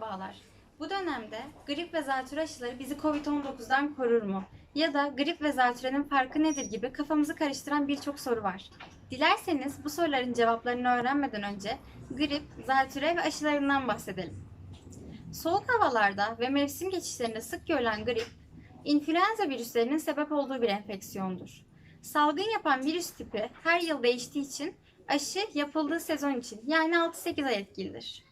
Merhabalar. Bu dönemde grip ve zatürre aşıları bizi COVID-19'dan korur mu? Ya da grip ve zatürrenin farkı nedir gibi kafamızı karıştıran birçok soru var. Dilerseniz bu soruların cevaplarını öğrenmeden önce grip, zatürre ve aşılarından bahsedelim. Soğuk havalarda ve mevsim geçişlerinde sık görülen grip, influenza virüslerinin sebep olduğu bir enfeksiyondur. Salgın yapan virüs tipi her yıl değiştiği için aşı yapıldığı sezon için yani 6-8 ay etkilidir.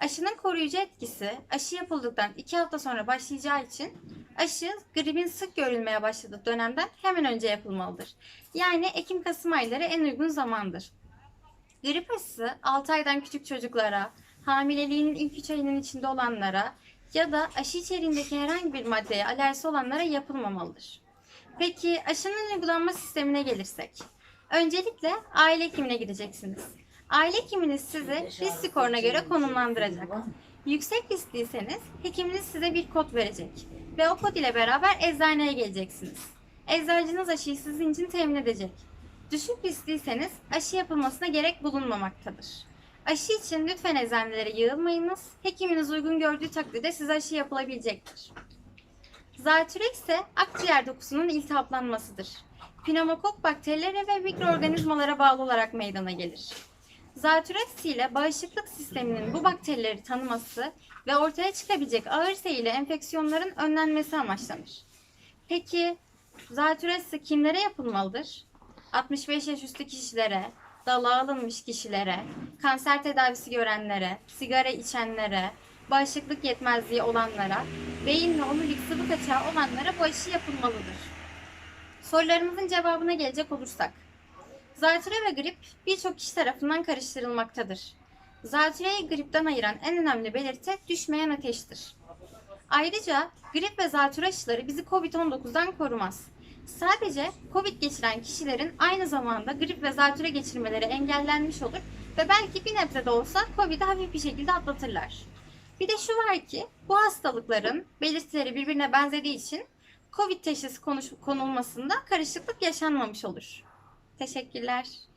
Aşının koruyucu etkisi aşı yapıldıktan 2 hafta sonra başlayacağı için aşı gripin sık görülmeye başladığı dönemden hemen önce yapılmalıdır. Yani Ekim-Kasım ayları en uygun zamandır. Grip aşısı 6 aydan küçük çocuklara, hamileliğinin ilk 3 ayının içinde olanlara ya da aşı içeriğindeki herhangi bir maddeye alerjisi olanlara yapılmamalıdır. Peki aşının uygulanma sistemine gelirsek. Öncelikle aile hekimine gideceksiniz. Aile hekiminiz sizi risk skoruna göre konumlandıracak. Yüksek riskliyseniz hekiminiz size bir kod verecek ve o kod ile beraber eczaneye geleceksiniz. Eczacınız aşıyı sizin için temin edecek. Düşük riskliyseniz aşı yapılmasına gerek bulunmamaktadır. Aşı için lütfen eczanelere yığılmayınız. Hekiminiz uygun gördüğü takdirde size aşı yapılabilecektir. Zatürre ise akciğer dokusunun iltihaplanmasıdır. Pneumokok bakterilere ve mikroorganizmalara bağlı olarak meydana gelir. Zatürrex ile bağışıklık sisteminin bu bakterileri tanıması ve ortaya çıkabilecek ağır seyirli enfeksiyonların önlenmesi amaçlanır. Peki zatürresi kimlere yapılmalıdır? 65 yaş üstü kişilere, dalağa alınmış kişilere, kanser tedavisi görenlere, sigara içenlere, bağışıklık yetmezliği olanlara, beyin ve omurilik sıvı kaçağı olanlara bu aşı yapılmalıdır. Sorularımızın cevabına gelecek olursak. Zatürre ve grip birçok kişi tarafından karıştırılmaktadır. Zatürreyi gripten ayıran en önemli belirti düşmeyen ateştir. Ayrıca grip ve zatürre aşıları bizi COVID-19'dan korumaz. Sadece COVID geçiren kişilerin aynı zamanda grip ve zatürre geçirmeleri engellenmiş olur ve belki bir nebze de olsa COVID'i hafif bir şekilde atlatırlar. Bir de şu var ki bu hastalıkların belirtileri birbirine benzediği için COVID teşhisi konulmasında karışıklık yaşanmamış olur. Teşekkürler.